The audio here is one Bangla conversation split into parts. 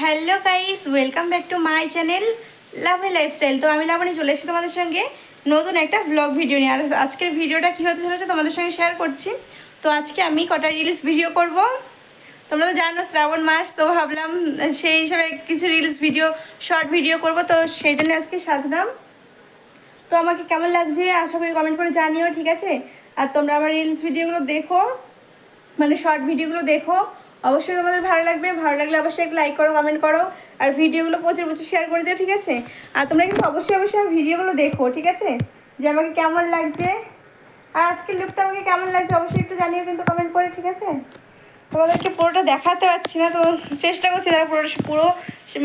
Hello guys, welcome back to my channel lovely lifestyle. তো আমি লাবণী চলে এসেছি তোমাদের সঙ্গে নতুন একটা ব্লগ ভিডিও নিয়ে। আর আজকের ভিডিওটা কী হতে চলেছে তোমাদের সঙ্গে শেয়ার করছি। তো আজকে আমি কটা রিলস ভিডিও করব। তোমরা তো জানো, শ্রাবণ মাস, তো ভাবলাম সেই হিসাবে কিছু রিলস ভিডিও শর্ট ভিডিও করব। তো সেই জন্য আজকে সাজলাম। তো আমাকে কেমন লাগছে আশা করি কমেন্ট করে জানিও, ঠিক আছে? আর তোমরা আমার রিলস ভিডিওগুলো দেখো মানে শর্ট ভিডিওগুলো দেখো। অবশ্যই তোমাদের ভালো লাগবে, ভালো লাগলে অবশ্যই একটা লাইক করো কমেন্ট করো, আর ভিডিওগুলো প্রচুর প্রচুর শেয়ার করে দিও, ঠিক আছে? আর তোমরা কিন্তু অবশ্যই অবশ্যই আমার ভিডিওগুলো দেখো, ঠিক আছে? যে আমাকে কেমন লাগছে? আর আজকের লুকটা আমাকে কেমন লাগছে অবশ্যই একটু জানিও কিন্তু কমেন্ট করে, ঠিক আছে? তোমাদেরকে পুরোটা দেখাতে পারছি না, তো চেষ্টা করছি তারা পুরো পুরো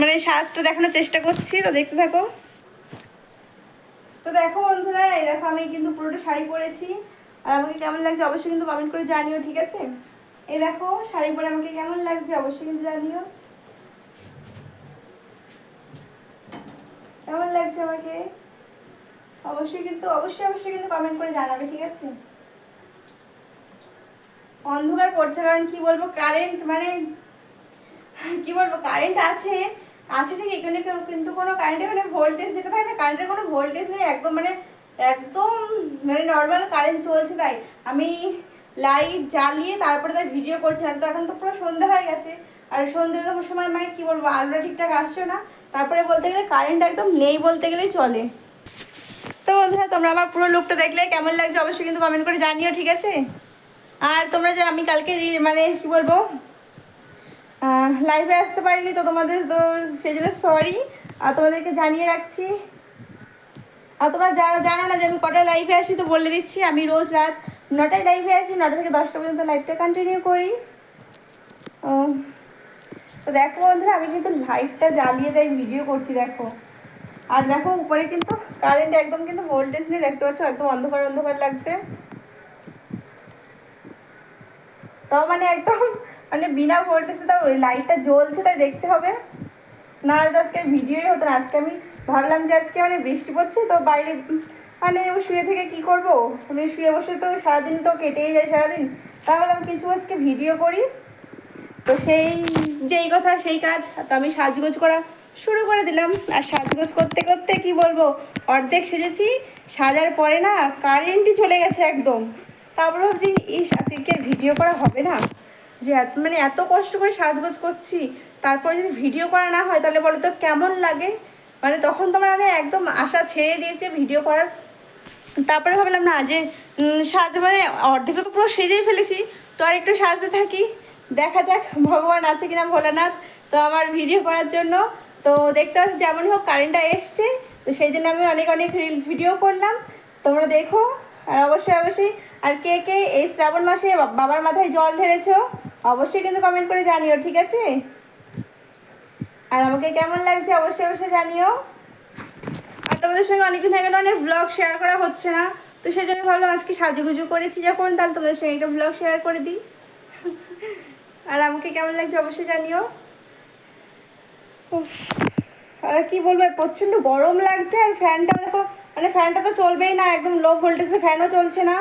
মানে সাজটা দেখানোর চেষ্টা করছি, তো দেখতে থাকো। তো দেখো বন্ধুরা, এই দেখো আমি কিন্তু পুরোটা শাড়ি পরেছি, আর আমাকে কেমন লাগছে অবশ্যই কিন্তু কমেন্ট করে জানিও, ঠিক আছে? এই দেখো, শাড়ি পরে আমাকে কেমন লাগছে অবশ্যই কিন্তু জানিও। কেমন লাগছে আমাকে? অবশ্যই কিন্তু, অবশ্যই অবশ্যই কিন্তু কমেন্ট করে জানাবে, ঠিক আছে? অন্ধকার পড়ছে, কারণ কি বলব কারেন্ট মানে কি বলব কারেন্ট আছে আছে ঠিক, এখানে কিন্তু কোনো কারেন্টের মানে ভোল্টেজ যেটা থাকে না কারেন্টের কোনো ভোল্টেজ নেই, একদম মানে একদম মানে নর্মাল কারেন্ট চলছে তাই। আমি লাইট জ্বালিয়ে তারপরে তাই ভিডিও করছিলাম তো এখন তো পুরো সন্ধ্যা হয়ে গেছে। আর সন্ধে সময় মানে কি বলব আলোটা ঠিকঠাক আসছে না। তারপরে বলতে গেলে কারেন্ট একদম নেই বলতে গেলেই চলে। তো বন্ধুরা, তোমরা আমার পুরো লুকটা দেখলে কেমন লাগছে অবশ্যই কিন্তু কমেন্ট করে জানিও, ঠিক আছে? আর তোমরা যে আমি কালকে মানে কি বলব লাইভে আসতে পারিনি তো তোমাদের তো সেই জন্য সরি আর তোমাদেরকে জানিয়ে রাখছি, আর তোমরা জানো না যে আমি কটা লাইভে আসি তো বলে দিচ্ছি। আমি রোজ রাত নটায় লাইভে আসি, নটা থেকে দশটা পর্যন্ত লাইভটা কন্টিনিউ করি। তো দেখো বন্ধুরা, আমি কিন্তু লাইটটা জ্বালিয়ে দেয় ভিডিও করছি দেখো। আর দেখো, উপরে কিন্তু কারেন্ট একদম কিন্তু ভোল্টেজ নেই, দেখতে পাচ্ছ? একদম অন্ধকার অন্ধকার লাগছে। তাও মানে একদম মানে বিনা ভোল্টেজে তাও লাইটটা জ্বলছে, তাই দেখতে হবে। না আজকে ভিডিওই হতো না। আজকে আমি ভাবলাম যে আজকে মানে বৃষ্টি পড়ছে, তো বাইরে মানে ও শুয়ে থেকে কি করব? আমি শুয়ে বসে তো সারাদিন তো কেটেই যায় সারাদিন। তাহলে আমি কিছু আজকে ভিডিও করি। তো সেই, যেই কথা, সেই কাজ, তো আমি সাজগোজ করা শুরু করে দিলাম। আর সাজগোজ করতে করতে কি বলব? অর্ধেক সেজেছি, সাজার পরে না কারেন্টই চলে গেছে একদম। তারপরে ভাবছি, ইস, আজকে ভিডিও করা হবে না? যে এত মানে এত কষ্ট করে সাজগোজ করছি, তারপরে যদি ভিডিও করা না হয়, তাহলে বলো তো কেমন লাগে? মানে তখন তোমার আমি একদম আশা ছেড়ে দিয়েছি, ভিডিও করার তারপরে ভাবলাম, না, যে সাজ মানে অর্ধেক তো পুরো সেজেই ফেলেছি। তো আর একটু সাজতে থাকি। দেখা যাক, ভগবান আছে কিনা ভোলানাথ। তো আমার ভিডিও করার জন্য। তো দেখতে পাচ্ছি, যেমনই হোক কারেন্টটা এসছে। তো সেই জন্য আমি অনেক অনেক রিলস ভিডিও করলাম। তোমরা দেখো। আর অবশ্যই অবশ্যই। আর কে কে এই শ্রাবণ মাসে বাবার মাথায় জল ঢেলেছো, অবশ্যই কিন্তু কমেন্ট করে জানিও, ঠিক আছে? আর আমাকে কেমন লাগছে, অবশ্যই অবশ্যই জানিও। আর তোমাদের সঙ্গে অনেকদিন হয়ে গেল, অনেক ব্লগ শেয়ার করা হচ্ছে না, তো সেই জন্য ভাবলাম আজকে সাজুগুজু করেছি। যখন তাহলে তোমাদের সঙ্গে একটা ব্লগ শেয়ার করে দিই। আর আমাকে কেমন লাগছে অবশ্যই জানিও। আর কি বলব প্রচণ্ড গরম লাগছে, আর ফ্যানটা দেখো মানে ফ্যানটা তো চলবেই না, একদম লো ভোল্টেজে ফ্যানও চলছে না।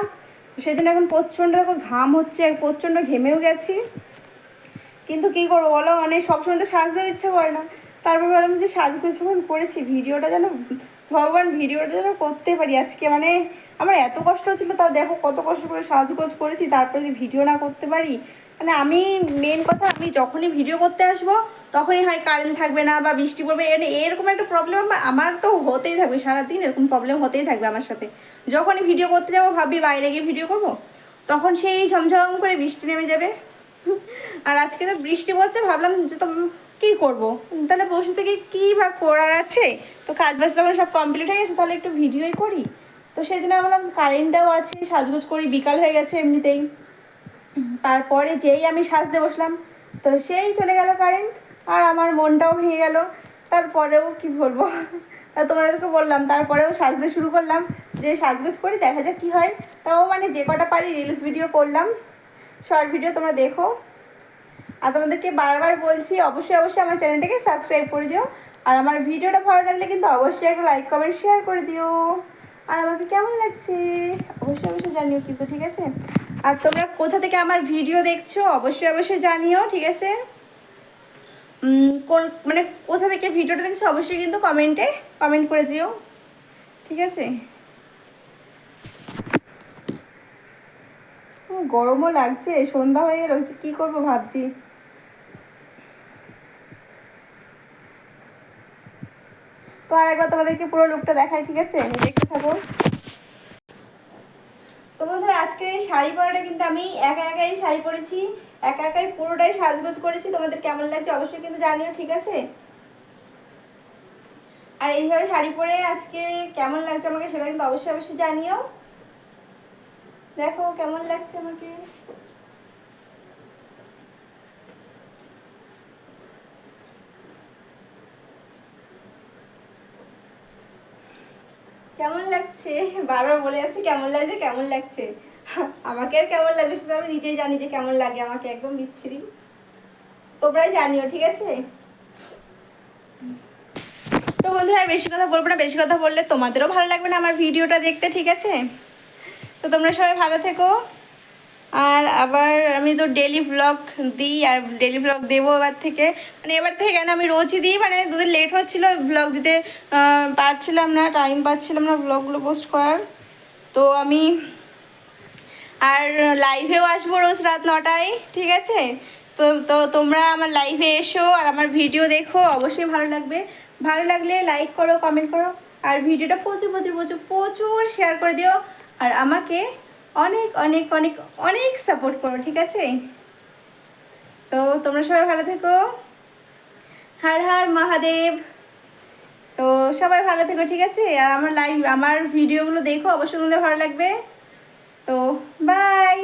সেদিন এখন প্রচণ্ড দেখো ঘাম হচ্ছে প্রচণ্ড ঘেমেও গেছি। কিন্তু কী করব বলো মানে সবসময় তো সাজতেও ইচ্ছে করে না। তারপর ভাবলাম যে সাজগোজ করেছি, ভিডিওটা যেন ভগবান ভিডিওটা যেন করতে পারি। আজকে মানে আমার এত কষ্ট হচ্ছিল, তাও দেখো কত কষ্ট করে সাজগোজ করেছি, তারপরে যদি ভিডিও না করতে পারি। মানে আমি মেন কথা, আমি যখনই ভিডিও করতে আসব, তখনই হয় কারেন্ট থাকবে না বা বৃষ্টি পড়বে মানে এরকম একটা প্রবলেম আমার তো হতেই থাকবে, সারাদিন এরকম প্রবলেম হতেই থাকবে আমার সাথে। যখনই ভিডিও করতে যাব, ভাবি বাইরে গিয়ে ভিডিও করব, তখন সেই ঝমঝম করে বৃষ্টি নেমে যাবে। আর আজকে তো বৃষ্টি পড়ছে, ভাবলাম যে তো কী করব? তাহলে বসে থেকে কী বা করার আছে? তো কাজ বাজ যখন সব কমপ্লিট হয়ে গেছে, তাহলে একটু ভিডিওই করি। তো সেই জন্য বললাম কারেন্টটাও আছে, সাজগোজ করি, বিকাল হয়ে গেছে এমনিতেই। তারপরে যেই আমি সাজতে বসলাম, তো সেই চলে গেল কারেন্ট আর আমার মনটাও ভেঙে গেল। তারপরেও কি বলব? তোমাদেরকে বললাম, তারপরেও সাজতে শুরু করলাম। যে সাজগোজ করি, দেখা যাক কী হয়। তাও মানে যে কটা পারি রিলস ভিডিও করলাম। শর্ট ভিডিও তোমরা দেখো। আর তোমাদেরকে বারবার বলছি, অবশ্যই অবশ্যই আমার চ্যানেলটাকে সাবস্ক্রাইব করে দিও। আর আমার ভিডিওটা ভালো লাগলে কিন্তু অবশ্যই একটা লাইক কমেন্ট শেয়ার করে দিও। আর আমাকে কেমন লাগছে? অবশ্যই অবশ্যই জানিও কিন্তু, ঠিক আছে? আর তোমরা কোথা থেকে আমার ভিডিও দেখছ, অবশ্যই অবশ্যই জানিও, ঠিক আছে? কোন মানে কোথা থেকে ভিডিওটা দেখছ, অবশ্যই কিন্তু কমেন্টে কমেন্ট করে যেও ঠিক আছে? গরমও লাগছে, সন্ধ্যা হয়ে গেল কি করব ভাবছি। তো আর একবার তোমাদেরকে পুরো লুকটা দেখাই, ঠিক আছে? দেখতে থাকো। আজকে শাড়ি পরাটা কিন্তু আমি একা একাই শাড়ি পরেছি, একা একাই পুরোটাই সাজগোজ করেছি। তোমাদের কেমন লাগছে অবশ্যই কিন্তু জানিও, ঠিক আছে? আর এইভাবে শাড়ি পরে আজকে কেমন লাগছে আমাকে সেটা কিন্তু অবশ্যই অবশ্যই জানিও। দেখো, কেমন লাগছে আমাকে? কেমন লাগছে? বারবার বলে যাচ্ছে, কেমন লাগছে কেমন লাগছে? আমাকে আর কেমন লাগবে সেটা আমি নিজেই জানি যে কেমন লাগে, আমাকে একদম বিচ্ছিরি। তোমরাই জানিও, ঠিক আছে? তো বন্ধুরা বেশি কথা বলব না, বেশি কথা বললে তোমাদেরও ভালো লাগবে না আমার ভিডিওটা দেখতে, ঠিক আছে? তো তোমরা সবাই ভালো থেকো। আর আবার আমি তো ডেলি ব্লগ দিই, আর ডেলি ব্লগ দেবো এবার থেকে। মানে এবার থেকে কেন আমি রোজই দিই? মানে দুদিন লেট হচ্ছিল ব্লগ দিতে পারছিলাম না টাইম পাচ্ছিলাম না ব্লগগুলো পোস্ট করার। তো আমি, আর লাইভেও আসব রোজ রাত নটায়, ঠিক আছে? তো তো তোমরা আমার লাইভে এসো, আর আমার ভিডিও দেখো, অবশ্যই ভালো লাগবে। ভালো লাগলে লাইক করো কমেন্ট করো, আর ভিডিওটা প্রচুর প্রচুর প্রচুর প্রচুর শেয়ার করে দিও। আর আমাকে অনেক অনেক অনেক অনেক সাপোর্ট করো, ঠিক আছে? তো তোমরা সবাই ভালো থেকো। হার হার, মহাদেব। তো সবাই ভালো থেকো, ঠিক আছে? আর আমার লাইভ আমার ভিডিওগুলো দেখো, অবশ্যই তোমাদের ভালো লাগবে। তো বাই